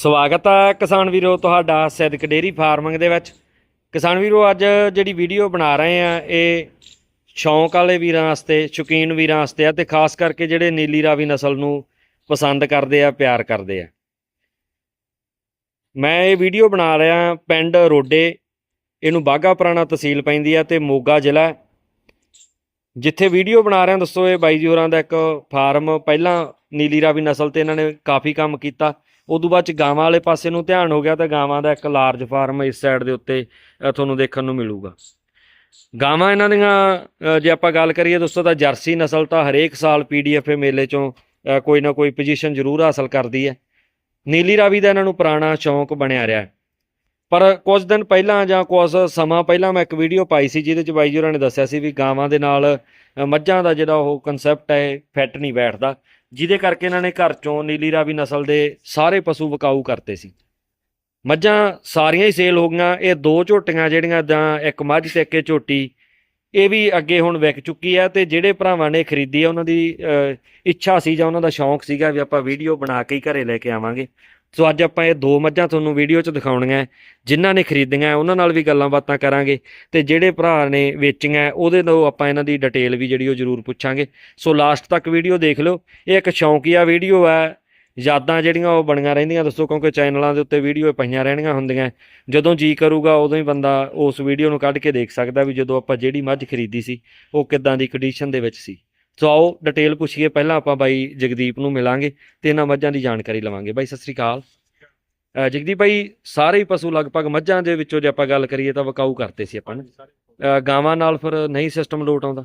ਸਵਾਗਤ ਹੈ ਕਿਸਾਨ ਵੀਰੋ ਤੁਹਾਡਾ ਸੈਦਕ ਡੇਰੀ ਫਾਰਮਿੰਗ ਦੇ ਵਿੱਚ। ਕਿਸਾਨ ਵੀਰੋ, ਅੱਜ ਜਿਹੜੀ ਵੀਡੀਓ ਬਣਾ ਰਹੇ ਆ, ਇਹ ਸ਼ੌਂਕ ਵਾਲੇ ਵੀਰਾਂ ਵਾਸਤੇ, ਸ਼ੌਕੀਨ ਵੀਰਾਂ ਵਾਸਤੇ ਆ ਤੇ ਖਾਸ ਕਰਕੇ ਜਿਹੜੇ ਨੀਲੀ ਰਾਵੀ ਨਸਲ ਨੂੰ ਪਸੰਦ ਕਰਦੇ ਆ, ਪਿਆਰ ਕਰਦੇ ਆ। ਮੈਂ ਇਹ ਵੀਡੀਓ ਬਣਾ ਰਿਹਾ ਪਿੰਡ ਰੋਡੇ। ਇਹਨੂੰ ਬਾਗਾ ਪੁਰਾਣਾ ਤਹਿਸੀਲ ਪੈਂਦੀ ਆ ਤੇ ਮੋਗਾ ਜ਼ਿਲ੍ਹਾ ਜਿੱਥੇ ਵੀਡੀਓ ਬਣਾ ਰਿਹਾ ਦੱਸੋ ਇਹ ਬਾਈ ਜੀ ਹੋਰਾਂ ਦਾ ਇੱਕ ਫਾਰਮ। ਪਹਿਲਾਂ ਨੀਲੀ ਰਾਵੀ ਨਸਲ ਤੇ ਇਹਨਾਂ ਨੇ ਕਾਫੀ ਕੰਮ ਕੀਤਾ। ਉਦੋਂ ਬਾਅਦ ਚ ਗਾਵਾਂ ਵਾਲੇ ਪਾਸੇ ਨੂੰ ਧਿਆਨ ਹੋ ਗਿਆ ਤਾਂ ਗਾਵਾਂ ਦਾ ਇੱਕ ਲਾਰਜ ਫਾਰਮ ਇਸ ਸਾਈਡ ਦੇ ਉੱਤੇ ਤੁਹਾਨੂੰ ਦੇਖਣ ਨੂੰ ਮਿਲੂਗਾ ਗਾਵਾਂ ਇਹਨਾਂ ਦੀਆਂ ਜੇ ਆਪਾਂ ਗੱਲ ਕਰੀਏ ਦੋਸਤੋ ਤਾਂ ਜਰਸੀ ਨਸਲ ਤਾਂ ਹਰੇਕ ਸਾਲ ਪੀਡੀਐਫਏ ਮੇਲੇ ਚੋਂ ਕੋਈ ਨਾ ਕੋਈ ਪੋਜੀਸ਼ਨ ਜ਼ਰੂਰ ਹਾਸਲ ਕਰਦੀ ਹੈ ਨੀਲੀ ਰਾਵੀ ਦਾ ਇਹਨਾਂ ਨੂੰ ਪੁਰਾਣਾ ਸ਼ੌਂਕ ਬਣਿਆ ਰਿਹਾ ਹੈ। ਪਰ ਕੁਝ ਦਿਨ ਪਹਿਲਾਂ ਜਾਂ ਕੁਝ ਸਮਾਂ ਪਹਿਲਾਂ ਮੈਂ ਇੱਕ ਵੀਡੀਓ ਪਾਈ ਸੀ ਜਿਹਦੇ ਚ ਬਾਈ ਜੀ ਹੋਰਾਂ ਨੇ ਦੱਸਿਆ ਸੀ ਵੀ ਗਾਵਾਂ ਦੇ ਨਾਲ ਮੱਝਾਂ ਦਾ ਜਿਹੜਾ ਉਹ ਕਨਸੈਪਟ ਹੈ ਫਿੱਟ ਨਹੀਂ ਬੈਠਦਾ। ਜਿਹਦੇ ਕਰਕੇ ਇਹਨਾਂ ਨੇ ਘਰ ਚੋਂ ਨੀਲੀ ਰਾਵੀ ਨਸਲ ਦੇ ਸਾਰੇ ਪਸ਼ੂ ਵਿਕਾਊ ਕਰਤੇ ਸੀ। ਮੱਝਾਂ ਸਾਰੀਆਂ ਹੀ ਸੇਲ ਹੋ ਗਈਆਂ। ਇਹ ਦੋ ਝੋਟੀਆਂ ਜਿਹੜੀਆਂ ਜਾਂ ਇੱਕ ਮੱਝ ਤੇ ਇੱਕ ਇਹ ਝੋਟੀ ਇਹ ਵੀ ਅੱਗੇ ਹੁਣ ਵਿਕ ਚੁੱਕੀ ਹੈ ਤੇ ਜਿਹੜੇ ਭਰਾਵਾਂ ਨੇ ਖਰੀਦੀ ਹੈ ਉਹਨਾਂ ਦੀ ਅ, ਇੱਛਾ ਸੀ ਜਾਂ ਉਹਨਾਂ ਦਾ ਸ਼ੌਂਕ ਸੀਗਾ ਵੀ ਆਪਾਂ ਵੀਡੀਓ ਬਣਾ ਕੇ ਹੀ ਘਰੇ ਲੈ ਕੇ ਆਵਾਂਗੇ। ਸੋ ਅੱਜ ਆਪਾਂ ਇਹ ਦੋ ਮੱਝਾਂ ਤੁਹਾਨੂੰ ਵੀਡੀਓ 'ਚ ਦਿਖਾਉਣੀਆਂ ਜਿਨ੍ਹਾਂ ਨੇ ਖਰੀਦੀਆਂ ਉਹਨਾਂ ਨਾਲ ਵੀ ਗੱਲਾਂ ਬਾਤਾਂ ਕਰਾਂਗੇ ਤੇ ਜਿਹੜੇ ਭਰਾ ਨੇ ਵੇਚੀਆਂ ਉਹਦੇ ਤੋਂ ਆਪਾਂ ਇਹਨਾਂ ਦੀ ਡਿਟੇਲ ਵੀ ਜਿਹੜੀ ਉਹ ਜ਼ਰੂਰ ਪੁੱਛਾਂਗੇ। ਸੋ ਲਾਸਟ ਤੱਕ ਵੀਡੀਓ ਦੇਖ ਲਿਓ, ਇਹ ਇੱਕ ਸ਼ੌਂਕੀਆ ਵੀਡੀਓ ਹੈ, ਯਾਦਾਂ ਜਿਹੜੀਆਂ ਉਹ ਬਣੀਆਂ ਰਹਿੰਦੀਆਂ, ਦੱਸੋ ਕਿਉਂਕਿ ਚੈਨਲਾਂ ਦੇ ਉੱਤੇ ਵੀਡੀਓ ਪਈਆਂ ਰਹਿਣੀਆਂ ਹੁੰਦੀਆਂ ਜਦੋਂ ਜੀ ਕਰੂਗਾ, ਉਦੋਂ ਹੀ ਬੰਦਾ ਉਸ ਵੀਡੀਓ ਨੂੰ ਕੱਢ ਕੇ ਦੇਖ ਸਕਦਾ ਵੀ ਜਦੋਂ ਆਪਾਂ ਜਿਹੜੀ ਮੱਝ ਖਰੀਦੀ ਸੀ, ਉਹ ਕਿੱਦਾਂ ਦੀ ਕੰਡੀਸ਼ਨ ਦੇ ਵਿੱਚ ਸੀ। ਸੋ ਆਓ ਡਿਟੇਲ ਪੁੱਛੀਏ ਪਹਿਲਾਂ ਆਪਾਂ ਬਾਈ ਜਗਦੀਪ ਨੂੰ ਮਿਲਾਂਗੇ ਤੇ ਇਹਨਾਂ ਮੱਝਾਂ ਦੀ ਜਾਣਕਾਰੀ ਲਵਾਂਗੇ। ਬਾਈ ਸਤਿ ਸ੍ਰੀ ਅਕਾਲ। ਜਗਦੀਪ ਭਾਈ ਸਾਰੇ ਹੀ ਪਸ਼ੂ ਲਗਭਗ ਮੱਝਾਂ ਦੇ ਵਿੱਚੋਂ ਜੇ ਆਪਾਂ ਗੱਲ ਕਰੀਏ ਤਾਂ ਵਕਾਊ ਕਰਤੇ ਸੀ ਆਪਾਂ ਨੇ। ਗਾਵਾਂ ਨਾਲ ਫਿਰ ਨਹੀਂ ਸਿਸਟਮ ਲੋਟ ਆਉਂਦਾ?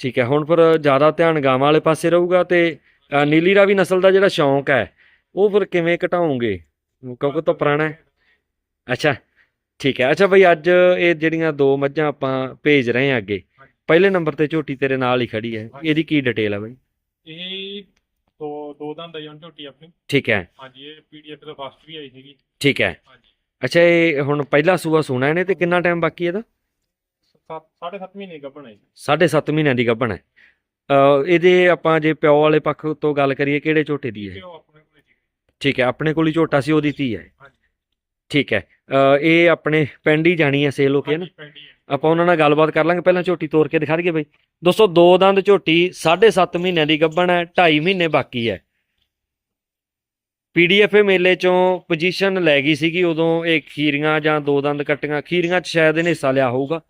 ਠੀਕ ਹੈ ਹੁਣ ਫਿਰ ਜ਼ਿਆਦਾ ਧਿਆਨ ਗਾਵਾਂ ਵਾਲੇ ਪਾਸੇ ਰਹੂਗਾ ਤੇ ਨੀਲੀ ਰਾਵੀ ਨਸਲ ਦਾ ਜਿਹੜਾ ਸ਼ੌਂਕ ਹੈ ਉਹ ਫਿਰ ਕਿਵੇਂ ਘਟਾਉਂਗੇ? ਕਿਉਂਕਿ ਤਾਂ ਪੁਰਾਣਾ ਹੈ। ਅੱਛਾ ਠੀਕ ਹੈ। ਅੱਛਾ ਬਈ ਅੱਜ ਇਹ ਜਿਹੜੀਆਂ ਦੋ ਮੱਝਾਂ ਆਪਾਂ ਭੇਜ ਰਹੇ ਹਾਂ ਅੱਗੇ ਪਹਿਲੇ ਨੰਬਰ ਤੇ ਝੋਟੀ ਤੇਰੇ ਨਾਲ ਹੀ ਖੜੀ ਹੈ। ਇਹਦੀ ਕੀ ਡਿਟੇਲ ਹੈ ਬਈ? ਇਹ ਦੋ ਦੋ ਦੰਦ ਹੁਣ ਝੋਟੀ ਆਪਣੀ। ਠੀਕ ਹੈ। ਹਾਂਜੀ ਇਹ ਪੀਡੀਐਫ ਦਾ ਫਸਟ ਵੀ ਆਈ ਸੀਗੀ। ਠੀਕ ਹੈ। ਹਾਂਜੀ। ਅੱਛਾ ਇਹ ਹੁਣ ਪਹਿਲਾ ਸੂਆ ਸੋਣਾ ਇਹਨੇ ਤੇ ਕਿੰਨਾ ਟਾਈਮ ਬਾਕੀ ਇਹਦਾ? ਸੱਤ ਸਾਢੇ ਸੱਤ ਮਹੀਨੇ ਗੱਭਣ ਸਾਢੇ ਸੱਤ ਮਹੀਨਿਆਂ ਦੀ ਗੱਭਣ ਹੈ ਇਹਦੇ ਆਪਾਂ ਜੇ ਪਿਓ ਵਾਲੇ ਪੱਖ ਤੋਂ ਗੱਲ ਕਰੀਏ ਕਿਹੜੇ ਝੋਟੇ ਦੀ ਹੈ? ਠੀਕ ਹੈ ਆਪਣੇ ਕੋਲ ਹੀ ਝੋਟਾ ਸੀ ਉਹਦੀ ਧੀ ਹੈ। ਠੀਕ ਹੈ। ਇਹ ਆਪਣੇ ਪਿੰਡ ਹੀ ਜਾਣੀ ਹੈ ਸੇਲ ਹੋ ਕੇ ਨਾ? ਹੈ। ਆਪਾਂ ਉਹਨਾਂ ਨਾਲ ਗੱਲਬਾਤ ਕਰ ਲਾਂਗੇ, ਪਹਿਲਾਂ ਝੋਟੀ ਤੋੜ ਕੇ ਦਿਖਾ ਦਈਏ ਬਈ। ਦੋਸਤੋ, ਦੋ ਦੰਦ ਝੋਟੀ 7.5 ਮਹੀਨਿਆਂ ਦੀ ਗੱਭਣ ਹੈ 2.5 ਮਹੀਨੇ ਬਾਕੀ ਹੈ। ਪੀਡੀਐਫਏ ਮੇਲੇ ਚੋਂ ਪੋਜੀਸ਼ਨ ਲੈ ਗਈ ਸੀਗੀ, ਉਦੋਂ ਇਹ ਖੀਰੀਆਂ ਜਾਂ ਦੋ ਦੰਦ ਕੱਟੀਆਂ, ਖੀਰੀਆਂ 'ਚ ਸ਼ਾਇਦ ਇਹਨੇ ਹਿੱਸਾ ਲਿਆ ਹੋਊਗਾ।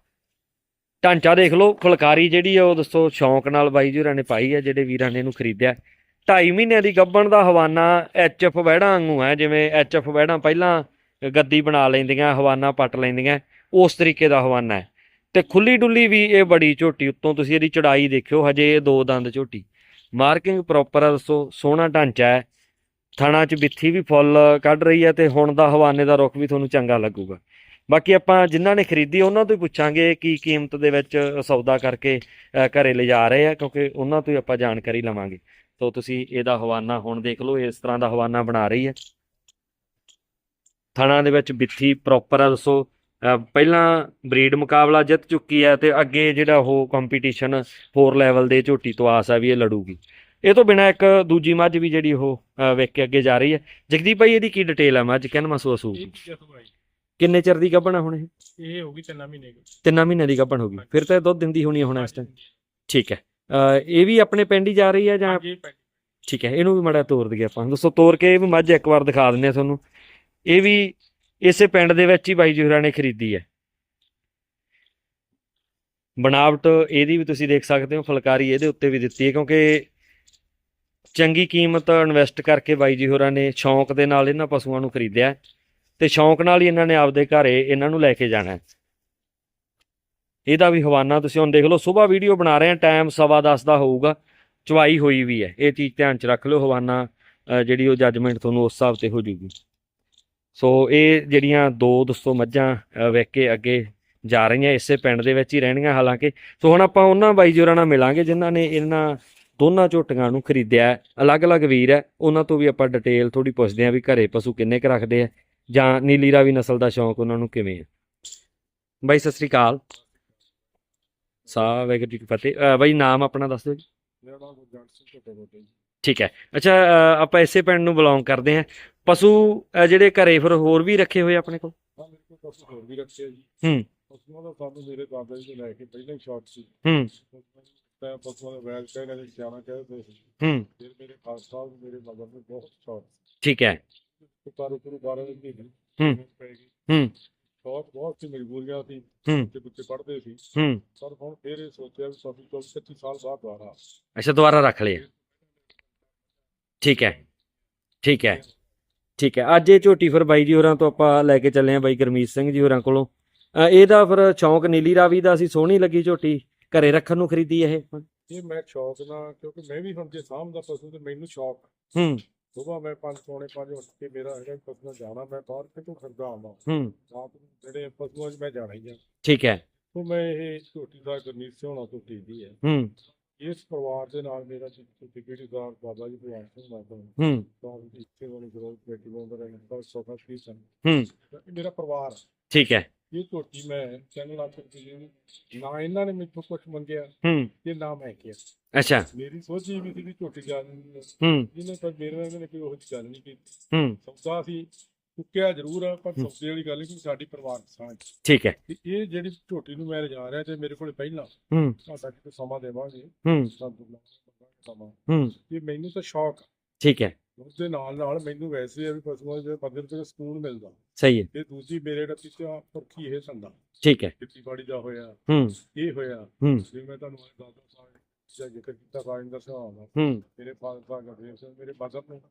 ਢਾਂਚਾ ਦੇਖ ਲਓ, ਫੁਲਕਾਰੀ ਜਿਹੜੀ ਆ ਉਹ ਦੱਸੋ, ਸ਼ੌਂਕ ਨਾਲ ਬਾਈ ਜੀ ਹੋਰਾਂ ਨੇ ਪਾਈ ਹੈ ਜਿਹੜੇ ਵੀਰਾਂ ਨੇ ਇਹਨੂੰ ਖਰੀਦਿਆ। 2.5 ਮਹੀਨਿਆਂ ਦੀ ਗੱਭਣ ਦਾ ਹਵਾਨਾ ਐਚਐਫ ਵਹਿੜਾਂ ਵਾਂਗੂ ਹੈ, ਜਿਵੇਂ ਐਚਐਫ ਵਹਿੜਾਂ ਪਹਿਲਾਂ ਗੱਦੀ ਬਣਾ ਲੈਂਦੀਆਂ, ਹਵਾਨਾ ਪੱਟ ਲੈਂਦੀਆਂ। ਉਸ ਤਰੀਕੇ ਦਾ ਹਵਾਨਾ ਹੈ। ਤੇ ਖੁੱਲੀ ਡੁੱਲੀ ਵੀ ਇਹ ਬੜੀ ਝੋਟੀ ਉੱਤੋਂ ਤੁਸੀਂ ਇਹਦੀ ਚੜਾਈ ਦੇਖਿਓ ਹਜੇ ਇਹ ਦੋ ਦੰਦ ਝੋਟੀ। ਮਾਰਕਿੰਗ ਪ੍ਰੋਪਰ ਆ ਦੱਸੋ ਸੋਹਣਾ ਢਾਂਚਾ ਹੈ। ਥਣਾ ਚ ਬਿੱਥੀ ਵੀ ਫੁੱਲ ਕੱਢ ਰਹੀ ਹੈ ਤੇ ਹੁਣ ਦਾ ਹਵਾਨੇ ਦਾ ਰੁੱਖ ਵੀ ਤੁਹਾਨੂੰ ਚੰਗਾ ਲੱਗੂਗਾ। ਬਾਕੀ ਆਪਾਂ ਜਿਨ੍ਹਾਂ ਨੇ ਖਰੀਦੀ ਉਹਨਾਂ ਤੋਂ ਹੀ ਪੁੱਛਾਂਗੇ ਕੀ ਕੀਮਤ ਦੇ ਵਿੱਚ ਸੌਦਾ ਕਰਕੇ ਅ, ਘਰੇ ਲਿਜਾ ਰਹੇ ਆ ਕਿਉਂਕਿ ਉਹਨਾਂ ਤੋਂ ਹੀ ਆਪਾਂ ਜਾਣਕਾਰੀ ਲਵਾਂਗੇ। ਸੋ ਤੁਸੀਂ ਇਹਦਾ ਹਵਾਨਾ ਹੁਣ ਦੇਖ ਲਓ ਇਸ ਤਰ੍ਹਾਂ ਦਾ ਹਵਾਨਾ ਬਣਾ ਰਹੀ ਹੈ। ਥਣਾ ਦੇ ਵਿੱਚ ਬਿੱਥੀ ਪ੍ਰੋਪਰ ਆ ਦੱਸੋ ਪਹਿਲਾਂ ਬਰੀਡ ਮੁਕਾਬਲਾ ਜਿੱਤ ਚੁੱਕੀ ਹੈ ਤੇ ਅੱਗੇ ਜਿਹੜਾ ਉਹ ਕੰਪੀਟੀਸ਼ਨ ਫੋਰ ਲੈਵਲ ਦੇ ਝੋਟੀ ਤੋਂ ਆਸ ਆ ਵੀ ਇਹ ਲੜੂਗੀ। ਇਹ ਤੋਂ ਬਿਨਾ ਇੱਕ ਦੂਜੀ ਮੱਝ ਵੀ ਜਿਹੜੀ ਉਹ ਵੇਖ ਕੇ ਅੱਗੇ ਜਾ ਰਹੀ ਹੈ। ਜਗਦੀਪ ਭਾਈ ਇਹਦੀ ਕੀ ਡਿਟੇਲ ਹੈ ਮੱਝ? ਕਿੰਨ ਮਸੂ ਅਸੂ ਇਹ ਤੀਜਾ ਸੂਆ ਆਈ ਕਿੰਨੇ ਚਿਰ ਦੀ ਗੱਭਣ ਹੁਣ ਇਹ? ਇਹ ਹੋ ਗਈ ਤਿੰਨ ਮਹੀਨੇ ਦੀ। ਤਿੰਨਾਂ ਮਹੀਨਿਆਂ ਦੀ ਗੱਭਣ ਹੋ ਗਈ। ਫਿਰ ਤਾਂ ਦੁੱਧ ਦਿੰਦੀ ਹੋਣੀ ਹੁਣ ਇਸ ਟਾਈਮ ਠੀਕ ਹੈ। ਇਹ ਵੀ ਆਪਣੇ ਪਿੰਡ ਹੀ ਜਾ ਰਹੀ ਹੈ ਜਾਂ ਠੀਕ ਹੈ ਇਹਨੂੰ ਵੀ ਮੜਾ ਤੋਰ ਦਈਏ ਆਪਾਂ। ਦੋਸਤੋ ਤੋਰ ਕੇ ਇਹ ਵੀ ਮੱਝ ਇੱਕ ਵਾਰ ਦਿਖਾ ਦਿੰਦੇ ਆ ਤੁਹਾਨੂੰ। ਇਹ ਵੀ ਇਸੇ ਪਿੰਡ ਦੇ ਵਿੱਚ ਹੀ ਬਾਈ ਜੀ ਹੋਰਾਂ ਨੇ ਖਰੀਦੀ ਹੈ। ਬਣਾਵਟ ਇਹਦੀ ਵੀ ਤੁਸੀਂ ਦੇਖ ਸਕਦੇ ਹੋ, ਫੁਲਕਾਰੀ ਇਹਦੇ ਉੱਤੇ ਵੀ ਦਿੱਤੀ ਹੈ ਕਿਉਂਕਿ ਚੰਗੀ ਕੀਮਤ ਇਨਵੈਸਟ ਕਰਕੇ ਬਾਈ ਜੀ ਹੋਰਾਂ ਨੇ ਸ਼ੌਂਕ ਦੇ ਨਾਲ ਇਹਨਾਂ ਪਸ਼ੂਆਂ ਨੂੰ ਖਰੀਦਿਆ ਤੇ ਸ਼ੌਂਕ ਨਾਲ ਹੀ ਇਹਨਾਂ ਨੇ ਆਪਦੇ ਘਰੇ ਇਹਨਾਂ ਨੂੰ ਲੈ ਕੇ ਜਾਣਾ ਇਹਦਾ ਵੀ ਹਵਾਨਾ ਤੁਸੀਂ ਹੁਣ ਦੇਖ ਲਓ, ਸਵੇਰ ਵੀਡੀਓ ਬਣਾ ਰਹੇ ਆ ਟਾਈਮ ਸਵਾ ਦਸ ਦਾ ਹੋਊਗਾ ਚਵਾਈ ਹੋਈ ਵੀ ਹੈ। ਇਹ ਚੀਜ਼ ਧਿਆਨ ਚ ਰੱਖ ਲਓ, ਹਵਾਨਾ ਜਿਹੜੀ ਉਹ ਜੱਜਮੈਂਟ ਤੁਹਾਨੂੰ ਉਸ ਹਿਸਾਬ ਤੇ ਹੋ ਜੂਗੀ। ਸੋ ਇਹ ਜਿਹੜੀਆਂ ਦੋ ਦੋਸਤੋ ਮੱਝਾਂ ਵੇਖ ਕੇ ਅੱਗੇ ਜਾ ਰਹੀਆਂ ਇਸੇ ਪਿੰਡ ਦੇ ਵਿੱਚ ਹੀ ਰਹਿਣੀਆਂ ਹਾਲਾਂਕਿ। ਸੋ ਹੁਣ ਆਪਾਂ ਉਹਨਾਂ ਬਾਈ ਜੋਰਾਂ ਨਾਲ ਮਿਲਾਂਗੇ ਜਿਨ੍ਹਾਂ ਨੇ ਇਹਨਾਂ ਦੋਨਾਂ ਝੋਟੀਆਂ ਨੂੰ ਖਰੀਦਿਆ ਹੈ। ਅਲੱਗ-ਅਲੱਗ ਵੀਰ ਹੈ ਉਹਨਾਂ ਤੋਂ ਵੀ ਆਪਾਂ ਡਿਟੇਲ ਥੋੜੀ ਪੁੱਛਦੇ ਆਂ ਵੀ ਘਰੇ ਪਸ਼ੂ ਕਿੰਨੇ ਕੁ ਰੱਖਦੇ ਆ ਜਾਂ ਨੀਲੀ ਰਾਵੀ ਨਸਲ ਦਾ ਸ਼ੌਂਕ ਉਹਨਾਂ ਨੂੰ ਕਿਵੇਂ ਹੈ ਬਾਈ ਸਤਿ ਸ੍ਰੀ ਅਕਾਲ। ਸਾਹ ਵਾਹਿਗੁਰੂ ਜੀ ਕੀ ਫਤਿਹ। ਬਾਈ ਨਾਮ ਆਪਣਾ ਦੱਸ ਦਿਓ ਜੀ। ਮੇਰਾ ਨਾਮ ਗੁਰਜੰਟ ਸਿੰਘ ਜੀ। ਠੀਕ ਹੈ। ਅੱਛਾ ਆਪਾਂ ਇਸੇ ਪਿੰਡ ਨੂੰ ਬਿਲੋਂਗ ਕਰਦੇ ਹਾਂ। ਪਸ਼ੂ ਜਿਹੜੇ ਘਰੇ ਫਿਰ ਹੋਰ ਵੀ ਰੱਖੇ ਹੋਏ ਆਪਣੇ ਕੋਲ? ਹਾਂ ਮੇਰੇ ਕੋਲ ਪਸ਼ੂ ਹੋਰ ਵੀ ਰੱਖੇ ਆ ਜੀ। ਹੂੰ। ਪਸ਼ੂਆਂ ਦਾ ਸਾਨੂੰ ਮੇਰੇ ਦਾਦਾ ਜੀ ਤੋਂ ਲੈ ਕੇ ਪਹਿਲਾਂ ਹੀ ਸ਼ੌਕ ਸੀ। ਹੂੰ। ਮੈਂ ਪਸ਼ੂਆਂ ਦਾ ਵੈਲ ਕਹਿੰਦੇ ਨੇ ਸਿਆਣਾ ਕਹਿੰਦੇ ਸੀ। ਹੂੰ। ਫਿਰ ਮੇਰੇ ਖਾਸ ਸਾਹਿਬ ਮੇਰੇ ਮਦਰ ਨੂੰ ਬਹੁਤ ਸ਼ੌਕ ਠੀਕ ਹੈ। ਸੀ ਪਰ ਗੁਰੂ ਬਾਰਾਂ ਦੇ ਹੂੰ। ਪੈ ਗਈ। ਹੂੰ। ਸ਼ੌਕ ਬਹੁਤ ਸੀ ਮਜਬੂਰੀਆਂ ਸੀ। ਹੂੰ। ਤੇ ਬੱਚੇ ਪੜ੍ਹਦੇ ਸੀ। ਹੂੰ। ਪਰ ਹੁਣ ਫਿਰ ਇਹ ਸੋਚਿਆ ਵੀ ਸਾਨੂੰ 24 25 ਸਾਲ ਬਾਅਦ ਦੁਆਰਾ ਅੱਛਾ ਦੁਬਾਰਾ ਰੱਖ ਲਿਆ। ਠੀਕ ਹੈ। ਠੀਕ ਹੈ। ਠੀਕ ਹੈ। ਅੱਜ ਇਹ ਝੋਟੀ ਫਿਰ ਬਾਈ ਜੀ ਹੋਰਾਂ ਤੋਂ ਆਪਾਂ ਲੈ ਕੇ ਚੱਲੇ ਆ ਬਾਈ ਗੁਰਮੀਤ ਸਿੰਘ ਜੀ ਹੋਰਾਂ ਕੋਲੋਂ। ਇਹਦਾ ਫਿਰ ਸ਼ੌਂਕ ਨੀਲੀ ਰਾਵੀ ਦਾ ਸੀ ਸੋਹਣੀ ਲੱਗੀ ਝੋਟੀ। ਘਰੇ ਰੱਖਣ ਨੂੰ ਖਰੀਦੀ ਇਹ? ਇਹ ਮੈਂ ਸ਼ੌਕ ਨਾਲ ਕਿਉਂਕਿ ਮੈਂ ਵੀ ਹੁਣ ਜੇ ਸਾਂਭਦਾ ਪਸ਼ੂ ਤੇ ਮੈਨੂੰ ਸ਼ੌਕ ਹੂੰ। ਸੁਬਾਹ ਮੈਂ ਪੰਜ ਪੌਣੇ ਪੰਜ ਉੱਠ ਕੇ ਮੇਰਾ ਹੈਗਾ ਪਸ਼ੂ ਜਾਣਾ ਮੈਂ ਬਾਹਰ ਕਿਤੋਂ ਖਰਦਾ ਆਉਂਦਾ ਹੂੰ। ਰਾਤ ਨੂੰ ਜਿਹੜੇ ਪਸ਼ੂਆਂ 'ਚ ਮੈਂ ਜਾਣਾ ਹੀ ਆ। ਠੀਕ ਹੈ। ਤੋਂ ਮੈਂ ਇਹ ਝੋਟੀ ਦਾ ਗੁਰਮੀਤ ਸਿੰਘ ਹੋਣਾ ਤੋਂ ਖਰੀਦੀ ਹੈ ਹੂੰ। ਇਸ ਪਰਿਵਾਰ ਦੇ ਨਾਲ ਮੇਰਾ ਟਿਕਟ ਦਾ ਬਾਬਾ ਜੀ ਭਗਵਾਨ ਸਿੰਘ ਮਾਤਾ ਹੂੰ। ਤਾਂ ਇੱਥੇ ਵਾਲੀ ਗਰੋਹ ਬੇਟੀ ਨੂੰ ਉਹਦਾ ਨੰਬਰ ਸੋਫਾ ਸੀ ਸਨ ਹੂੰ। ਇਹ ਮੇਰਾ ਪਰਿਵਾਰ। ਠੀਕ ਹੈ। ਇਹ ਝੋਟੀ ਮੈਂ ਚੈਨਲ ਰੁਪਏ ਦੀ ਨਾ। ਇਹਨਾਂ ਨੇ ਮੈਨੂੰ ਕੁਝ ਮੰਗਿਆ ਹੂੰ। ਤੇ ਨਾ ਮੈਂ ਕਿਹਾ। ਅੱਛਾ। ਮੇਰੀ ਸੋਚ ਹੀ ਵੀ ਸੀ ਝੋਟੀ ਜਾਣੀ ਹੂੰ। ਇਹਨੇ ਤਾਂ ਮੇਰੇ ਨਾਲ ਨੇ ਕੋਈ ਉਹ ਗੱਲ ਨਹੀਂ ਕੀਤੀ। ਹੂੰ। ਸੌਦਾ ਸੀ। ਚੁੱਕਿਆ ਜ਼ਰੂਰ ਆ ਪਰ ਸੌਦੇ ਵਾਲੀ ਗੱਲ ਕਿ ਸਾਡੀ ਪਰਿਵਾਰ ਸਾਂਝ। ਠੀਕ ਹੈ। ਤੇ ਇਹ ਜਿਹੜੀ ਝੋਟੀ ਨੂੰ ਮੈਂ ਲਿਜਾ ਰਿਹਾ ਤੇ ਮੇਰੇ ਕੋਲ ਪਹਿਲਾਂ ਹੂੰ। ਤੁਹਾਡਾ ਕਿਤੇ ਸਮਾਂ ਦੇਵਾਂਗੇ। ਹੂੰ। ਸਮਾਂ। ਹੂੰ। ਇਹ ਮੈਨੂੰ ਤਾਂ ਸ਼ੌਕ ਆ। ਠੀਕ ਹੈ। ਉਹਦੇ ਨਾਲ ਨਾਲ ਮੈਨੂੰ ਵੈਸੇ ਆ ਵੀ ਪਸ਼ੂਆਂ ਦੇ ਨੂੰ ਤੇ ਸਕੂਨ ਮਿਲਦਾ। ਸਹੀ ਹੈ। ਤੇ ਦੂਜੀ ਮੇਰੇ ਰੱਤੀ ਤੇ ਪੁਰਖੀ ਇਹ ਸੰਦਾ ਠੀਕ ਹੈ। ਖੇਤੀਬਾੜੀ ਦਾ ਹੋਇਆ ਹੂੰ। ਇਹ ਹੋਇਆ। ਹੂੰ। ਜਿਵੇਂ ਮੈਂ ਤੁਹਾਨੂੰ ਅੱਜ ਦਾਦਾ ਸਾਹਿਬ ਜਾਂ ਜ਼ਿਕਰ ਕੀਤਾ ਰਾਜਿੰਦਰ ਸਿੰਘ ਦਾ ਹੂੰ। ਮੇਰੇ ਫਾਦਰ ਸਾਹਿਬ ਸਿੰਘ ਮੇਰੇ ਮਦਰ ਨੂੰ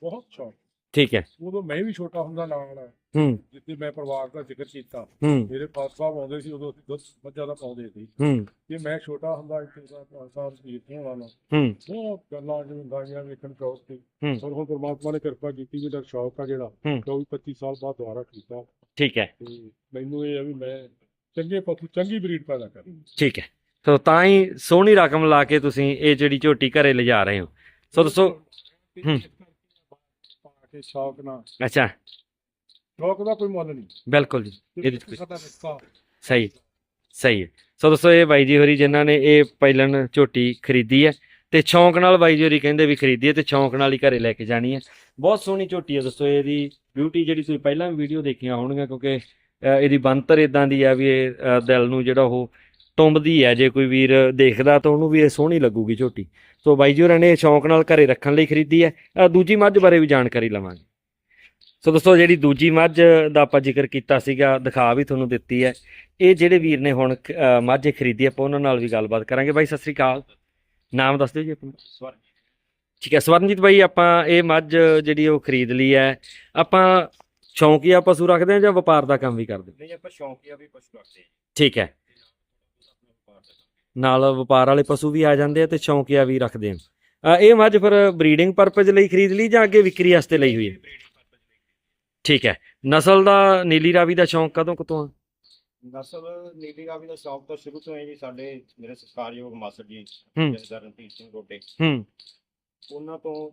ਬਹੁਤ ਸ਼ੌਕ। ਠੀਕ ਹੈ। ਉਦੋਂ ਮੈਂ ਵੀ ਛੋਟਾ ਹੁੰਦਾ ਨਾਲ ਹੂੰ। ਜਿੱਥੇ ਮੈਂ ਪਰਿਵਾਰ ਦਾ ਜ਼ਿਕਰ ਕੀਤਾ। ਹੂੰ। ਮੇਰੇ ਫਾਦਰ ਸਾਹਿਬ ਆਉਂਦੇ ਸੀ ਉਦੋਂ ਅਸੀਂ ਦੁੱਧ ਮੱਝਾਂ ਦਾ ਪਾਉਂਦੇ ਸੀ। ਹੂੰ। ਜੇ ਮੈਂ ਛੋਟਾ ਹੁੰਦਾ ਇੱਥੇ ਦਾ ਫਾਦਰ ਸਾਹਿਬ ਸੀ ਇੱਥੇ ਵਾਲਾ ਹੂੰ। ਬਹੁਤ ਗੱਲਾਂ ਜਿਵੇਂ ਗਾਈਆਂ ਵੇਖਣ ਸੀ। ਹੂੰ। ਪਰ ਹੁਣ ਪਰਮਾਤਮਾ ਨੇ ਕਿਰਪਾ ਕੀਤੀ ਮੇਰਾ ਸ਼ੌਕ ਆ ਜਿਹੜਾ ਹੂੰ। 24 25 ਸਾਲ ਬਾਅਦ ਦੁਬਾਰਾ ਕੀਤਾ। ਠੀਕ ਹੈ। ਤੇ ਮੈਨੂੰ ਇਹ ਆ ਵੀ ਮੈਂ ਚੰਗੇ ਪਸ਼ੂ ਚੰਗੀ ਬਰੀਡ ਪੈਦਾ ਕਰਾਂ। ਠੀਕ ਹੈ। ਸੋ ਤਾਂ ਹੀ ਸੋਹਣੀ ਰਕਮ ਲਾ ਕੇ ਤੁਸੀਂ ਇਹ ਜਿਹੜੀ ਝੋਟੀ ਘਰੇ ਲਿਜਾ ਰਹੇ ਹੋ। ਸੋ ਦੱਸੋ। ਹੂੰ। ਕੇ ਸ਼ੌਕ ਨਾਲ ਅੱਛਾ। ਸ਼ੌਕ ਦਾ ਕੋਈ ਮੁੱਲ ਨਹੀਂ। ਬਿਲਕੁਲ ਜੀ ਇਹਦੇ 'ਚ ਕੋਈ- ਸਾਡਾ ਰਿਸ਼ਤਾ ਸਹੀ ਸਹੀ ਹੈ। ਸੋ ਦੋਸਤੋ ਇਹ ਬਾਈ ਜੀ ਹੋਰੀ ਜਿਨ੍ਹਾਂ ਨੇ ਇਹ ਪਹਿਲਨ ਝੋਟੀ ਖਰੀਦੀ ਹੈ ਤੇ ਸ਼ੌਂਕ ਨਾਲ ਬਾਈ ਜੀ ਹੋਰੀ ਕਹਿੰਦੇ ਵੀ ਖਰੀਦੀ ਹੈ ਤੇ ਸ਼ੌਂਕ ਨਾਲ ਹੀ ਘਰੇ ਲੈ ਕੇ ਜਾਣੀ ਹੈ। ਬਹੁਤ ਸੋਹਣੀ ਝੋਟੀ ਹੈ ਦੋਸਤੋ ਇਹਦੀ ਬਿਊਟੀ ਜਿਹੜੀ ਤੁਸੀਂ ਪਹਿਲਾਂ ਵੀ ਵੀਡੀਓ ਦੇਖੀਆਂ ਹੋਣਗੀਆਂ ਕਿਉਂਕਿ ਅ, ਇਹਦੀ ਬੰਤਰ ਇਦਾਂ ਦੀ ਹੈ ਵੀ ਇਹ ਅ, ਦਿਲ ਨੂੰ ਜਿਹੜਾ ਉਹ ਟੁੰਬਦੀ ਹੈ ਜੇ ਕੋਈ ਵੀਰ ਦੇਖਦਾ ਤਾਂ ਉਹਨੂੰ ਵੀ ਇਹ ਸੋਹਣੀ ਲੱਗੂਗੀ ਝੋਟੀ। ਸੋ ਬਾਈ ਜੀ ਹੋਰਾਂ ਨੇ ਸ਼ੌਂਕ ਨਾਲ ਘਰੇ ਰੱਖਣ ਲਈ ਖਰੀਦੀ ਹੈ। ਦੂਜੀ ਮੱਝ ਬਾਰੇ ਵੀ ਜਾਣਕਾਰੀ ਲਵਾਂਗੇ। ਸੋ ਦੋਸਤੋ ਜਿਹੜੀ ਦੂਜੀ ਮੱਝ ਦਾ ਆਪਾਂ ਜ਼ਿਕਰ ਕੀਤਾ ਸੀਗਾ ਦਿਖਾ ਵੀ ਤੁਹਾਨੂੰ ਦਿੱਤੀ ਹੈ। ਇਹ ਜਿਹੜੇ ਵੀਰ ਨੇ ਹੁਣ ਮੱਝ ਖਰੀਦੀ ਆਪਾਂ ਉਹਨਾਂ ਨਾਲ ਵੀ ਗੱਲਬਾਤ ਕਰਾਂਗੇ। ਬਾਈ ਸਤਿ ਸ੍ਰੀ ਅਕਾਲ। ਨਾਮ ਦੱਸ ਦਿਓ ਜੀ ਆਪਣਾ। ਠੀਕ ਹੈ ਸਵਰਨਜੀਤ ਬਾਈ ਆਪਾਂ ਇਹ ਮੱਝ ਜਿਹੜੀ ਉਹ ਖਰੀਦ ਲਈ ਹੈ ਆਪਾਂ ਸ਼ੌਂਕੀਆ ਪਸ਼ੂ ਰੱਖਦੇ ਹਾਂ ਜਾਂ ਵਪਾਰ ਦਾ ਕੰਮ ਵੀ ਕਰਦੇ? ਨਹੀਂ ਆਪਾਂ ਸ਼ੌਂਕੀਆ ਵੀ ਪਸ਼ੂ ਰੱਖਦੇ ਹਾਂ। ਠੀਕ ਹੈ। ਨਾਲ ਵਪਾਰ ਵਾਲੇ ਪਸ਼ੂ ਵੀ ਆ ਜਾਂਦੇ ਆ ਤੇ ਸ਼ੌਂਕੀਆ ਵੀ ਰੱਖਦੇ ਆ। ਇਹ ਮੱਝ ਫਿਰ ਬਰੀਡਿੰਗ ਪਰਪਸ ਲਈ ਖਰੀਦ ਲਈ ਜਾਂ ਅੱਗੇ ਵਿਕਰੀ ਵਾਸਤੇ ਲਈ ਹੋਈ ਹੈ? ਠੀਕ ਹੈ। ਨਸਲ ਦਾ ਨੀਲੀ ਰਾਵੀ ਦਾ ਸ਼ੌਂਕ ਕਦੋਂ ਕਦੋਂ ਆ? ਨਸਲ ਨੀਲੀ ਰਾਵੀ ਦਾ ਸ਼ੌਂਕ ਤਾਂ ਸ਼ੁਰੂ ਤੋਂ ਹੈ ਜੀ ਸਾਡੇ ਮੇਰੇ ਸਤਿਕਾਰਯੋਗ ਮਾਸਟਰ ਜੀ ਜਸਦਰ ਰਣਜੀਤ ਸਿੰਘ ਰੋਡੇ ਹੂੰ। ਉਹਨਾਂ ਤੋਂ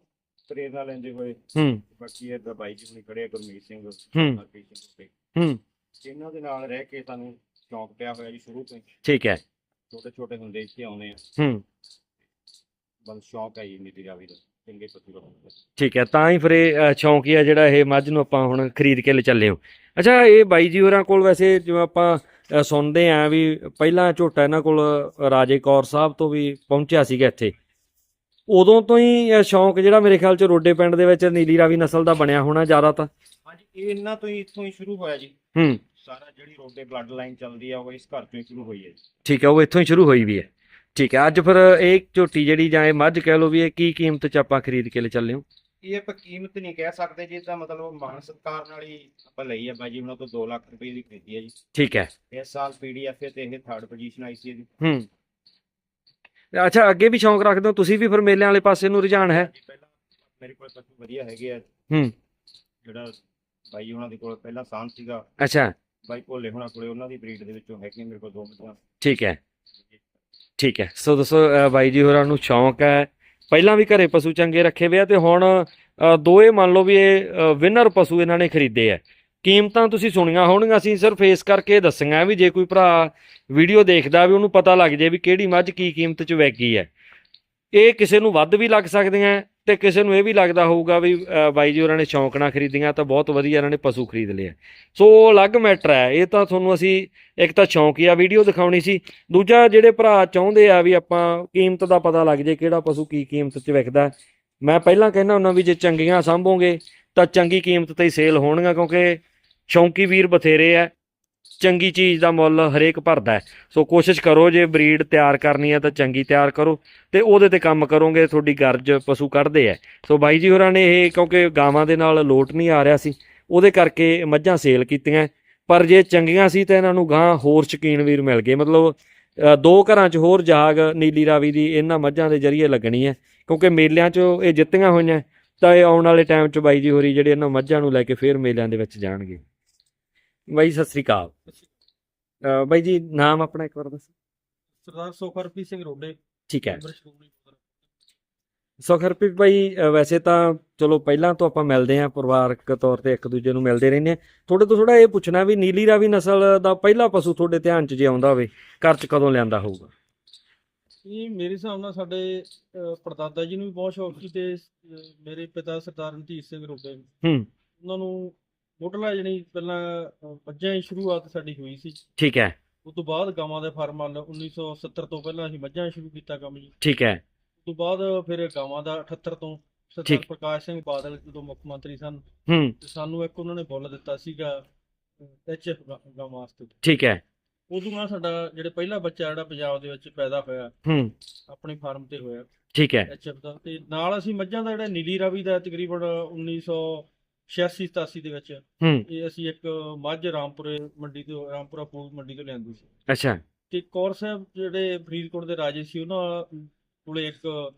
ਪ੍ਰੇਰਨਾ ਲੈਂਦੇ ਹੋਏ ਹੂੰ। ਬਾਕੀ ਇਹ ਬਾਈ ਜੀ ਹੁਣੀ ਖੜੇ ਗੁਰਮੀਤ ਸਿੰਘ ਹੂੰ। ਹੂੰ। ਇਹਨਾਂ ਦੇ ਨਾਲ ਰਹਿ ਕੇ ਸਾਨੂੰ ਸ਼ੌਂਕ ਪਿਆ ਹੋਇਆ ਜੀ ਸ਼ੁਰੂ ਤੋਂ ਹੀ। ਠੀਕ ਹੈ। ਛੋਟੇ ਛੋਟੇ ਹੁੰਦੇ ਇੱਥੇ ਆਉਨੇ ਆ। ਹੂੰ। ਬਸ ਸ਼ੌਂਕ ਹੈ ਜੀ ਨੀਲੀ ਰਾਵੀ ਦਾ ਚੰਗੇ ਪਸ਼ੂ ਰੱਖਣ ਠੀਕ ਹੈ ਤਾਂ ਹੀ ਫਿਰ ਇਹ ਅ, ਸ਼ੌਂਕੀਆ ਜਿਹੜਾ ਇਹ ਮੱਝ ਨੂੰ ਆਪਾਂ ਹੁਣ ਖਰੀਦ ਕੇ ਲੈ ਚੱਲੇ ਹੋ। ਅੱਛਾ ਇਹ ਬਾਈ ਜੀ ਹੋਰਾਂ ਕੋਲ ਵੈਸੇ ਜਿਵੇਂ ਆਪਾਂ ਅ, ਸੁਣਦੇ ਆਂ ਵੀ ਪਹਿਲਾਂ ਝੋਟਾ ਇਹਨਾਂ ਕੋਲ ਰਾਜੇ ਕੌਰ ਸਾਹਿਬ ਤੋਂ ਵੀ ਪਹੁੰਚਿਆ ਸੀਗਾ ਇੱਥੇ। ਉਦੋਂ ਤੋਂ ਹੀ ਅ, ਸ਼ੌਂਕ ਜਿਹੜਾ ਮੇਰੇ ਖਿਆਲ ਚ ਰੋਡੇ ਪਿੰਡ ਦੇ ਵਿੱਚ ਨੀਲੀ ਰਾਵੀ ਨਸਲ ਦਾ ਬਣਿਆ ਹੋਣਾ ਜ਼ਿਆਦਾ ਤਾਂ। ਹਾਂਜੀ ਇਹ ਇਹਨਾਂ ਤੋਂ ਹੀ ਇੱਥੋਂ ਹੀ ਸ਼ੁਰੂ ਹੋਇਆ ਜੀ। ਹੂੰ। ਸਾਰਾ ਜਿਹੜੀ ਰੋਡੇ ਬਲੱਡ ਲਾਈਨ ਚੱਲਦੀ ਆ ਉਹ ਇਸ ਘਰ ਤੋਂ ਹੀ ਸ਼ੁਰੂ ਹੋਈ ਹੈ ਠੀਕ ਹੈ ਉਹ ਇੱਥੋਂ ਹੀ ਸ਼ੁਰੂ ਹੋਈ ਵੀ ਹੈ। ਠੀਕ ਹੈ ਅੱਜ ਫਿਰ ਇਹ ਝੋਟੀ ਜਿਹੜੀ ਜਾਂ ਇਹ ਮੱਝ ਕਹਿ ਲਓ ਵੀ ਇਹ ਕੀ ਕੀਮਤ ਚ ਆਪਾਂ ਖਰੀਦ ਕੇ ਲੈ ਚੱਲੇ ਹੋ? ਇਹ ਆਪਾਂ ਕੀਮਤ ਨਹੀਂ ਕਹਿ ਸਕਦੇ ਜੀ ਤਾਂ ਮਤਲਬ ਮਾਨ ਸਤਕਾਰ ਨਾਲ ਹੀ ਆਪਾਂ ਲਈ ਆ ਬਾਈ ਜੀ ਉਹਨਾਂ ਤੋਂ 2 ਲੱਖ ਰੁਪਏ ਦੀ ਖਰੀਦੀ ਹੈ ਜੀ। ਠੀਕ ਹੈ। ਇਸ ਸਾਲ ਪੀਡੀਐਫ ਤੇ ਇਹ ਥਰਡ ਪੋਜੀਸ਼ਨ ਆਈ ਸੀ ਇਹਦੀ ਹੂੰ। ਅੱਛਾ ਅੱਗੇ ਵੀ ਸ਼ੌਂਕ ਰੱਖਦੇ ਹੋ? ਤੁਸੀਂ ਵੀ ਫਿਰ ਮੇਲਿਆਂ ਵਾਲੇ ਪਾਸੇ ਨੂੰ ਰੁਝਾਨ ਹੈ? ਜੀ ਪਹਿਲਾਂ ਮੇਰੇ ਕੋਲ ਪਸ਼ੂ ਵਧੀਆ ਹੈਗੇ ਆ। ਹੂੰ। ਜਿਹੜਾ ਬਾਈ ਉਹਨਾਂ ਦੇ ਕੋਲ ਪਹਿਲਾਂ ਸਾਂਝ ਸੀਗਾ। ਅੱਛਾ। ਬਾਈ ਭੋਲੇ ਹੋਣਾ ਕੋਲੇ ਉਹਨਾਂ ਦੀ ਬਰੀਡ ਦੇ ਵਿੱਚੋਂ ਹੈਗੀਆਂ ਮੇਰੇ ਕੋਲ ਦੋ ਮੱਝਾਂ ਠੀਕ ਹੈ। ਠੀਕ ਹੈ। ਸੋ ਦੱਸੋ ਅ, ਬਾਈ ਜੀ ਹੋਰਾਂ ਨੂੰ ਸ਼ੌਂਕ ਹੈ। ਪਹਿਲਾਂ ਵੀ ਘਰੇ ਪਸ਼ੂ ਚੰਗੇ ਰੱਖੇ ਹੋਏ ਆ ਤੇ ਹੁਣ ਅ, ਦੋਏ ਮੰਨ ਲਓ ਵੀ ਇਹ ਵਿਨਰ ਪਸ਼ੂ ਇਹਨਾਂ ਨੇ ਖਰੀਦੇ ਆ। ਕੀਮਤਾਂ ਤੁਸੀਂ ਸੁਣੀਆਂ ਹੋਣਗੀਆਂ ਅਸੀਂ ਸਿਰਫ ਇਸ ਕਰਕੇ ਦੱਸੀਆਂ ਵੀ ਜੇ ਕੋਈ ਭਰਾ ਵੀਡੀਓ ਦੇਖਦਾ ਵੀ ਉਹਨੂੰ ਪਤਾ ਲੱਗ ਜੇ ਵੀ ਕਿਹੜੀ ਮੱਝ ਕੀ ਕੀਮਤ 'ਚ ਵਿਕੀ ਹੈ। ਇਹ ਕਿਸੇ ਨੂੰ ਵੱਧ ਵੀ ਲੱਗ ਸਕਦੀਆਂ ਤੇ ਕਿਸੇ ਨੂੰ ਇਹ ਵੀ ਲੱਗਦਾ ਹੋਊਗਾ ਵੀ ਬਾਈ ਜੀ ਉਹਨਾਂ ਨੇ ਸ਼ੌਂਕ ਨਾਲ ਖਰੀਦੀਆਂ ਤਾਂ ਬਹੁਤ ਵਧੀਆ ਇਹਨਾਂ ਨੇ ਪਸ਼ੂ ਖਰੀਦ ਲਿਆ ਸੋ ਉਹ ਅਲੱਗ ਮੈਟਰ ਹੈ। ਇਹ ਤਾਂ ਤੁਹਾਨੂੰ ਅਸੀਂ ਇੱਕ ਤਾਂ ਸ਼ੌਂਕੀਆ ਵੀਡੀਓ ਦਿਖਾਉਣੀ ਸੀ। ਦੂਜਾ ਜਿਹੜੇ ਭਰਾ ਚਾਹੁੰਦੇ ਆ ਵੀ ਆਪਾਂ ਕੀਮਤ ਦਾ ਪਤਾ ਲੱਗ ਜੇ ਕਿਹੜਾ ਪਸ਼ੂ ਕੀ ਕੀਮਤ 'ਚ ਵਿਕਦਾ ਮੈਂ ਪਹਿਲਾਂ ਕਹਿੰਦਾ ਹੁੰਦਾ ਵੀ ਜੇ ਚੰਗੀਆਂ ਸਾਂਭੋਗੇ ਤਾਂ ਚੰਗੀ ਕੀਮਤ ਤੇ ਹੀ ਸੇਲ ਹੋਣਗੀਆਂ ਕਿਉਂਕਿ ਸ਼ੌਂਕੀ ਵੀਰ ਬਥੇਰੇ ਆ। ਚੰਗੀ ਚੀਜ਼ ਦਾ ਮੁੱਲ ਹਰੇਕ ਭਰਦਾ ਹੈ। ਸੋ ਕੋਸ਼ਿਸ਼ ਕਰੋ, ਜੇ ਬਰੀਡ ਤਿਆਰ ਕਰਨੀ ਹੈ ਤਾਂ ਚੰਗੀ ਤਿਆਰ ਕਰੋ ਤੇ ਉਹਦੇ ਤੇ ਕੰਮ ਕਰੋਗੇ, ਤੁਹਾਡੀ ਗਰਜ ਪਸ਼ੂ ਕੱਢਦੇ ਆ ਸੋ ਬਾਈ ਜੀ ਹੋਰਾਂ ਨੇ ਇਹ ਕਿਉਂਕਿ ਗਾਵਾਂ ਦੇ ਨਾਲ ਲੋਟ ਨਹੀਂ ਆ ਰਿਹਾ ਸੀ, ਉਹਦੇ ਕਰਕੇ ਮੱਝਾਂ ਸੇਲ ਕੀਤੀਆਂ। ਪਰ ਜੇ ਚੰਗੀਆਂ ਸੀ ਤਾਂ ਇਹਨਾਂ ਨੂੰ ਗਾਂ ਹੋਰ ਸ਼ਕੀਨ ਵੀਰ ਮਿਲ ਗਏ। ਮਤਲਬ ਦੋ ਘਰਾਂ 'ਚ ਹੋਰ ਜਾਗ ਨੀਲੀ ਰਾਵੀ ਦੀ ਇਹਨਾਂ ਮੱਝਾਂ ਦੇ ਜ਼ਰੀਏ ਲੱਗਣੀ ਹੈ। ਕਿਉਂਕਿ ਮੇਲਿਆਂ 'ਚ ਇਹ ਜਿੱਤੀਆਂ ਹੋਈਆਂ, ਤਾਂ ਇਹ ਆਉਣ ਵਾਲੇ ਟਾਈਮ 'ਚ ਬਾਈ ਜੀ ਹੋਰੀ ਜਿਹੜੇ ਇਹਨਾਂ ਮੱਝਾਂ ਨੂੰ ਲੈ ਕੇ ਫੇਰ ਮੇਲਿਆਂ ਦੇ ਵਿੱਚ ਜਾਣਗੇ। ਬਾਈ ਸਤਿ ਸ੍ਰੀ ਅਕਾਲ। ਬਾਈ ਜੀ ਨਾਮ ਆਪਣਾ ਇੱਕ ਵਾਰ ਦੱਸੋ। ਸਰਦਾਰ ਸੁਖਰਪ੍ਰੀਤ ਸਿੰਘ ਰੋਡੇ ਠੀਕ ਹੈ। ਮੈਂਬਰ ਸ਼੍ਰੋਮਣੀ ਗੁਰਦੁਆਰਾ ਅ, ਵੈਸੇ ਤਾਂ ਚਲੋ ਪਹਿਲਾਂ ਤੋਂ ਆਪਾਂ ਮਿਲਦੇ ਆਂ ਪਰਿਵਾਰਕ ਤੌਰ ਤੇ ਇੱਕ ਦੂਜੇ ਨੂੰ ਮਿਲਦੇ ਰਹਿੰਦੇ ਆ ਤੁਹਾਡੇ ਤੋਂ ਥੋੜਾ ਇਹ ਪੁੱਛਣਾ ਵੀ ਨੀਲੀ ਰਾਵੀ ਨਸਲ ਦਾ ਪਹਿਲਾ ਪਸ਼ੂ ਤੁਹਾਡੇ ਧਿਆਨ 'ਚ ਜੇ ਆਉਂਦਾ ਹੋਵੇ ਘਰ 'ਚ ਕਦੋਂ ਲਿਆਂਦਾ ਹੋਊਗਾ? ਇਹ ਮੇਰੇ ਹਿਸਾਬ ਨਾਲ ਸਾਡੇ ਅਹ, ਪੜਦਾਦਾ ਜੀ ਨੂੰ ਵੀ ਬਹੁਤ ਸ਼ੌਕ ਸੀ ਤੇ ਅਹ, ਮੇਰੇ ਪਿਤਾ ਸਰਦਾਰ ਰਣਜੀਤ ਸਿੰਘ ਰੋਡੇ। ਹੂੰ। ਉਹਨਾਂ ਨੂੰ ਮੁੱਢਲਾ ਜਣੀ ਪਹਿਲਾਂ ਮੱਝਾਂ ਦੀ ਸ਼ੁਰੂਆਤ ਸਾਡੀ ਹੋਈ ਸੀ। ਠੀਕ ਹੈ। ਉਸ ਤੋਂ ਬਾਅਦ ਗਾਵਾਂ ਦੇ ਫਾਰਮ ਵੱਲ 1970 ਤੋਂ ਪਹਿਲਾਂ ਅਸੀਂ ਮੱਝਾਂ ਸ਼ੁਰੂ ਕੀਤਾ ਕੰਮ ਜੀ। ਠੀਕ ਹੈ। ਉਸ ਤੋਂ ਬਾਅਦ ਫਿਰ ਗਾਵਾਂ ਦਾ 78 ਤੋਂ ਸਰਦਾਰ। ਪ੍ਰਕਾਸ਼ ਸਿੰਘ ਬਾਦਲ ਜਦੋਂ ਮੁੱਖ ਮੰਤਰੀ ਸਨ ਹੂੰ। ਤੇ ਸਾਨੂੰ ਇੱਕ ਉਹਨਾਂ ਨੇ ਬੁੱਲ ਦਿੱਤਾ ਸੀਗਾ ਐਚਐਫ ਗਾਵਾਂ ਵਾਸਤੇ। ਠੀਕ ਹੈ। ਉਦੋਂ ਨਾਲ ਸਾਡਾ ਜਿਹੜੇ ਪਹਿਲਾ ਬੱਚਾ ਜਿਹੜਾ ਪੰਜਾਬ ਦੇ ਵਿੱਚ ਪੈਦਾ ਹੋਇਆ ਹੂੰ। ਆਪਣੇ ਫਾਰਮ ਤੇ ਹੋਇਆ। ਠੀਕ ਹੈ। ਐਚਐਫ ਦਾ। ਤੇ ਨਾਲ ਅਸੀਂ ਮੱਝਾਂ ਦਾ ਜਿਹੜਾ ਨੀਲੀ ਰਾਵੀ ਦਾ ਤਕਰੀਬਨ 1986 87 ਦੇ ਵਿੱਚ। ਹੂੰ। ਇਹ ਅਸੀਂ ਇੱਕ ਮੱਝ ਰਾਮਪੁਰੇ ਮੰਡੀ ਤੋਂ ਰਾਮਪੁਰਾ ਫੂਲ ਮੰਡੀ ਤੋਂ ਲਿਆਂਦੀ ਸੀ। ਅੱਛਾ। ਤੇ ਕੌਰ ਸਾਹਿਬ ਜਿਹੜੇ ਫਰੀਦਕੋਟ ਦੇ ਰਾਜੇ ਸੀ ਉਹਨਾਂ ਕੋਲੇ ਇੱਕ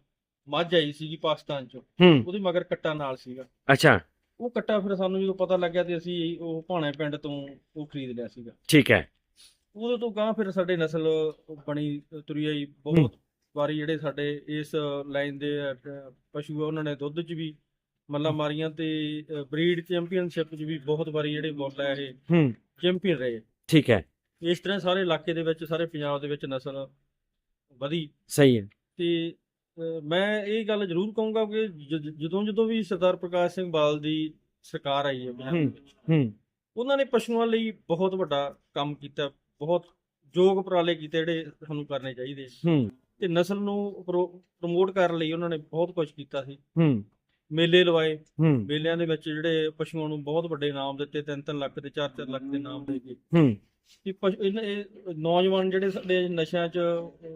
ਮੱਝ ਆਈ ਸੀਗੀ ਪਾਕਿਸਤਾਨ ਚੋਂ। ਉਹਦੇ ਮਗਰ ਕੱਟਾ ਨਾਲ ਸੀਗਾ। ਅੱਛਾ। ਉਹ ਕੱਟਾ ਫਿਰ ਸਾਨੂੰ ਜਦੋਂ ਪਤਾ ਲੱਗਿਆ ਤੇ ਅਸੀਂ ਉਹ ਭਾਣੇ ਪਿੰਡ ਤੋਂ ਉਹ ਖਰੀਦ ਲਿਆ ਸੀਗਾ। ਠੀਕ ਹੈ। ਉਦੋਂ ਤੋਂ ਗਾਂ ਫਿਰ ਸਾਡੇ ਨਸਲ ਬਣੀ ਤੁਰੀ ਆਈ। ਬਹੁਤ ਵਾਰੀ ਜਿਹੜੇ ਸਾਡੇ ਇਸ ਲਾਈਨ ਦੇ ਪਸ਼ੂ ਆ ਉਹਨਾਂ ਨੇ ਦੁੱਧ 'ਚ ਵੀ ਮੱਲਾ ਮਾਰੀਆਂ ਤੇ ਬਰੀਡ ਚੈਂਪੀਅਨਸ਼ਿਪ 'ਚ ਵੀ ਬਹੁਤ ਵਾਰੀ ਜਿਹੜੇ ਮੁੱਲ ਹੈ ਇਹ ਹੂੰ। ਚੈਂਪੀਅਨ ਰਹੇ। ਠੀਕ ਹੈ। ਇਸ ਤਰ੍ਹਾਂ ਸਾਰੇ ਇਲਾਕੇ ਦੇ ਵਿੱਚ ਸਾਰੇ ਪੰਜਾਬ ਦੇ ਵਿੱਚ ਨਸਲ ਵਧੀ। ਸਹੀ ਹੈ। ਤੇ ਮੈਂ ਇਹ ਗੱਲ ਜ਼ਰੂਰ ਕਹੂੰਗਾ ਕਿ ਜਦੋਂ ਜਦੋਂ ਵੀ ਸਰਦਾਰ ਪ੍ਰਕਾਸ਼ ਸਿੰਘ ਬਾਲ ਦੀ ਸਰਕਾਰ ਆਈ ਹੈ ਪੰਜਾਬ। ਵਿੱਚ ਹੂੰ। ਉਹਨਾਂ ਨੇ ਪਸ਼ੂਆਂ ਲਈ ਬਹੁਤ ਵੱਡਾ ਕੰਮ ਕੀਤਾ ਬਹੁਤ ਯੋਗ ਉਪਰਾਲੇ ਕੀਤੇ ਜਿਹੜੇ ਸਾਨੂੰ ਕਰਨੇ ਚਾਹੀਦੇ। ਹੂੰ। ਤੇ ਨਸਲ ਨੂੰ ਪ੍ਰਮੋਟ ਕਰਨ ਲਈ ਉਹਨਾਂ ਨੇ ਬਹੁਤ ਕੁਝ ਕੀਤਾ ਸੀ। ਹੂੰ। ਮੇਲੇ ਲਵਾਏ। ਹੂੰ। ਮੇਲਿਆਂ ਦੇ ਵਿੱਚ ਜਿਹੜੇ ਪਸ਼ੂਆਂ ਨੂੰ ਬਹੁਤ ਵੱਡੇ ਇਨਾਮ ਦਿੱਤੇ 3-3 ਲੱਖ ਤੇ 4-4 ਲੱਖ ਦੇ ਇਨਾਮ ਦੇ ਕੇ। ਹੂੰ। ਕਿ ਪਸ਼ੂ ਇਹਨਾਂ ਇਹ ਨੌਜਵਾਨ ਜਿਹੜੇ ਸਾਡੇ ਨਸ਼ਿਆਂ 'ਚ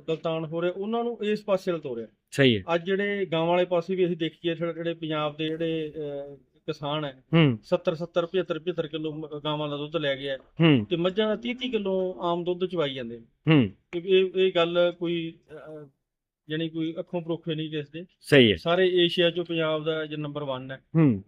ਗਲਤਾਨ ਹੋ ਰਹੇ ਉਹਨਾਂ ਨੂੰ ਇਸ ਪਾਸੇ ਵੱਲ ਤੋਰਿਆ। ਸਹੀ ਹੈ। ਅੱਜ ਜਿਹੜੇ ਗਾਂ ਵਾਲੇ ਪਾਸੇ ਵੀ ਅਸੀਂ ਦੇਖੀਏ ਜਿਹੜੇ ਜਿਹੜੇ ਪੰਜਾਬ ਦੇ ਜਿਹੜੇ ਅਹ, ਕਿਸਾਨ ਹੈ ਹੂੰ। 70 70 75 75 ਕਿਲੋ ਗਾਵਾਂ ਦਾ ਦੁੱਧ ਲੈ ਗਿਆ। ਹੂੰ। ਤੇ ਮੱਝਾਂ ਦਾ 30 30 ਕਿਲੋ ਆਮ ਦੁੱਧ ਚਵਾਈ ਜਾਂਦੇ ਨੇ। ਹੂੰ। ਕਿ ਇਹ ਇਹ ਗੱਲ ਕੋਈ ਅਹ, ਜਾਣੀ ਕੋਈ ਅੱਖੋਂ ਪਰੋਖੇ ਨਹੀਂ ਕਿਸ ਦੇ। ਸਹੀ ਹੈ। ਸਾਰੇ ਏਸ਼ੀਆ ਚੋਂ ਪੰਜਾਬ ਦਾ ਜੇ ਨੰਬਰ 1 ਹੈ। ਹੂੰ।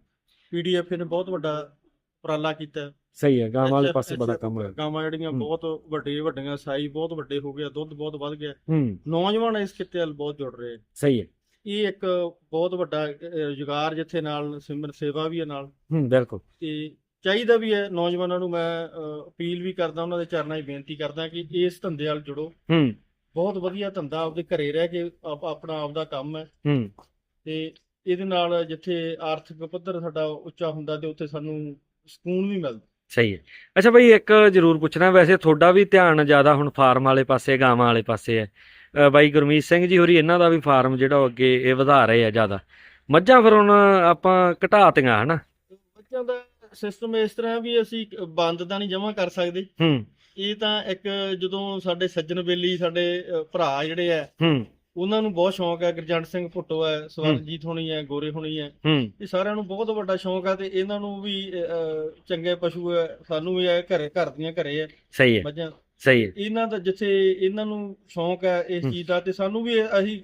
ਪੀਡੀਐਫ ਨੇ ਬਹੁਤ ਵੱਡਾ ਉਪਰਾਲਾ ਕੀਤਾ। ਸਹੀ ਹੈ ਗਾਂ ਵਾਲੇ ਪਾਸੇ ਬੜਾ ਕੰਮ ਹੋਇਆ। ਗਾਵਾਂ ਜਿਹੜੀਆਂ। ਬਹੁਤ ਵੱਡੇ ਵੱਡੀਆਂ ਸਾਈ ਬਹੁਤ ਵੱਡੇ ਹੋ ਗਿਆ ਦੁੱਧ ਬਹੁਤ ਵੱਧ ਗਿਆ। ਹੂੰ। ਨੌਜਵਾਨ ਇਸ ਕਿੱਤੇ ਵੱਲ ਬਹੁਤ ਜੁੜ ਰਹੇ। ਸਹੀ ਹੈ। ਇਹ ਇੱਕ ਬਹੁਤ ਵੱਡਾ ਅਹ, ਰੁਜ਼ਗਾਰ ਜਿੱਥੇ ਨਾਲ ਸਿਮਰ ਸੇਵਾ ਵੀ ਹੈ ਨਾਲ। ਹੂੰ ਬਿਲਕੁਲ। ਤੇ ਚਾਹੀਦਾ ਵੀ ਹੈ ਨੌਜਵਾਨਾਂ ਨੂੰ ਮੈਂ ਅਪੀਲ ਵੀ ਕਰਦਾ ਉਹਨਾਂ ਦੇ ਚਰਨਾਂ 'ਚ ਬੇਨਤੀ ਕਰਦਾ ਕਿ ਇਸ ਧੰਦੇ ਵੱਲ ਜੁੜੋ। ਹੂੰ। ਬਹੁਤ ਵਧੀਆ ਧੰਦਾ ਆਪਦੇ ਘਰੇ ਰਹਿ ਕੇ ਆਪ- ਆਪਣਾ ਆਪਦਾ ਕੰਮ ਹੈ। ਹੂੰ। ਤੇ ਇਹਦੇ ਨਾਲ ਜਿੱਥੇ ਆਰਥਿਕ ਪੱਧਰ ਸਾਡਾ ਉੱਚਾ ਹੁੰਦਾ ਤੇ ਉੱਥੇ ਸਾਨੂੰ ਸਕੂਨ ਵੀ ਮਿਲਦਾ। ਸਹੀ ਹੈ। ਅੱਛਾ ਭਾਈ ਇੱਕ ਜ਼ਰੂਰ ਪੁੱਛਣਾ ਵੈਸੇ ਤੁਹਾਡਾ ਵੀ ਧਿਆਨ ਜ਼ਿਆਦਾ ਹੁਣ ਫਾਰਮ ਵਾਲੇ ਪਾਸੇ ਗਾਵਾਂ ਵਾਲੇ ਪਾਸੇ ਹੈ। ਅ, ਬਾਈ ਗੁਰਮੀਤ ਸਿੰਘ ਜੀ ਹੋਰੀ ਇਹਨਾਂ ਦਾ ਵੀ ਫਾਰਮ ਜਿਹੜਾ ਉਹ ਅੱਗੇ ਇਹ ਵਧਾ ਰਹੇ ਆ ਜ਼ਿਆਦਾ। ਮੱਝਾਂ ਫਿਰ ਹੁਣ ਆਪਾਂ ਘਟਾਤੀਆਂ ਹਨਾ? ਬੱਚਿਆਂ ਦਾ ਸਿਸਟਮ ਇਸ ਤਰ੍ਹਾਂ ਵੀ ਅਸੀਂ ਬੰਦ ਤਾਂ ਨਹੀਂ ਜਮ੍ਹਾਂ ਕਰ ਸਕਦੇ। ਹੂੰ। ਇਹ ਤਾਂ ਇੱਕ ਜਦੋਂ ਸਾਡੇ ਸੱਜਣ ਬੇਲੀ ਸਾਡੇ ਭਰਾ ਜਿਹੜੇ ਆ ਹੂੰ। ਉਹਨਾਂ ਨੂੰ ਬਹੁਤ ਸ਼ੌਂਕ ਹੈ ਗੁਰਜੰਟ ਸਿੰਘ ਭੁੱਟੋ ਹੈ ਸਵਰਨਜੀਤ ਹੋਣੀ ਹੈ ਗੋਰੇ ਹੋਣੀ ਹੈ ਹੂੰ। ਇਹ ਸਾਰਿਆਂ ਨੂੰ ਬਹੁਤ ਵੱਡਾ ਸ਼ੌਂਕ ਹੈ ਤੇ ਇਹਨਾਂ ਨੂੰ ਵੀ ਚੰਗੇ ਪਸ਼ੂ ਹੈ ਸਾਨੂੰ ਵੀ ਇਹ ਘਰੇ ਘਰ ਦੀਆਂ ਘਰੇ ਹੈ ਸਹੀ ਹੈ ਮੱਝਾਂ। ਸਹੀ ਹੈ ਇਹਨਾਂ ਦਾ ਜਿੱਥੇ ਇਹਨਾਂ ਨੂੰ ਸ਼ੌਂਕ ਹੈ ਇਸ ਹੂੰ। ਚੀਜ਼ ਦਾ ਤੇ ਸਾਨੂੰ ਵੀ ਇਹ- ਅਸੀਂ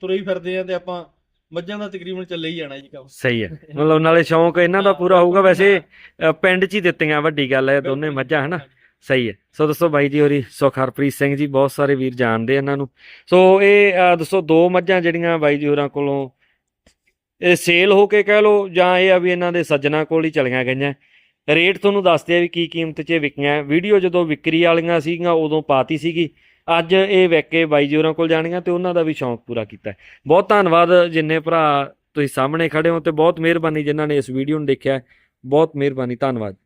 ਤੁਰੇ ਹੀ ਫਿਰਦੇ ਆ ਤੇ ਆਪਾਂ ਮੱਝਾਂ ਦਾ ਤਕਰੀਬਨ ਚੱਲੇ ਹੀ ਜਾਣਾ ਜੀ ਕੰਮ। ਸਹੀ ਹੈ ਮਤਲਬ ਨਾਲੇ ਸ਼ੌਂਕ ਇਹਨਾਂ ਦਾ ਪੂਰਾ ਹੋਊਗਾ ਵੈਸੇ ਅ, ਪਿੰਡ 'ਚ ਹੀ ਦਿੱਤੀਆਂ ਵੱਡੀ ਗੱਲ ਹੈ ਦੋਨੇ ਮੱਝਾਂ ਹਨਾ? ਸਹੀ ਹੈ। ਸੋ ਦੱਸੋ ਬਾਈ ਜੀ ਹੋਰੀ ਸੁਖ ਹਰਪ੍ਰੀਤ ਸਿੰਘ ਜੀ ਬਹੁਤ ਸਾਰੇ ਵੀਰ ਜਾਣਦੇ ਇਹਨਾਂ ਨੂੰ। ਸੋ ਇਹ ਅ, ਦੱਸੋ ਦੋ ਮੱਝਾਂ ਜਿਹੜੀਆਂ ਬਾਈ ਜੀ ਹੋਰਾਂ ਕੋਲੋਂ ਇਹ ਸੇਲ ਹੋ ਕੇ ਕਹਿ ਲਓ ਜਾਂ ਇਹ ਆ ਵੀ ਇਹਨਾਂ ਦੇ ਸੱਜਣਾ ਕੋਲ ਹੀ ਚਲੀਆਂ ਗਈਆਂ। ਰੇਟ ਤੁਹਾਨੂੰ ਦੱਸਦੇ ਆ ਵੀ ਕੀ ਕੀਮਤ 'ਚ ਇਹ ਵਿਕੀਆਂ। ਵੀਡੀਓ ਜਦੋਂ ਵਿਕਰੀ ਵਾਲੀਆਂ ਸੀਗੀਆਂ ਉਦੋਂ ਪਾਤੀ ਸੀਗੀ। ਅੱਜ ਇਹ ਵਿਕ ਕੇ ਬਾਈ ਜੀ ਹੋਰਾਂ ਕੋਲ ਜਾਣੀਆਂ ਤੇ ਉਹਨਾਂ ਦਾ ਵੀ ਸ਼ੌਂਕ ਪੂਰਾ ਕੀਤਾ। ਬਹੁਤ ਧੰਨਵਾਦ ਜਿੰਨੇ ਭਰਾ ਤੁਸੀਂ ਸਾਹਮਣੇ ਖੜੇ ਹੋ ਤੇ ਬਹੁਤ ਮਿਹਰਬਾਨੀ ਜਿਨ੍ਹਾਂ ਨੇ ਇਸ ਵੀਡੀਓ ਨੂੰ ਦੇਖਿਆ। ਬਹੁਤ ਮਿਹਰਬਾਨੀ ਧੰਨਵਾਦ।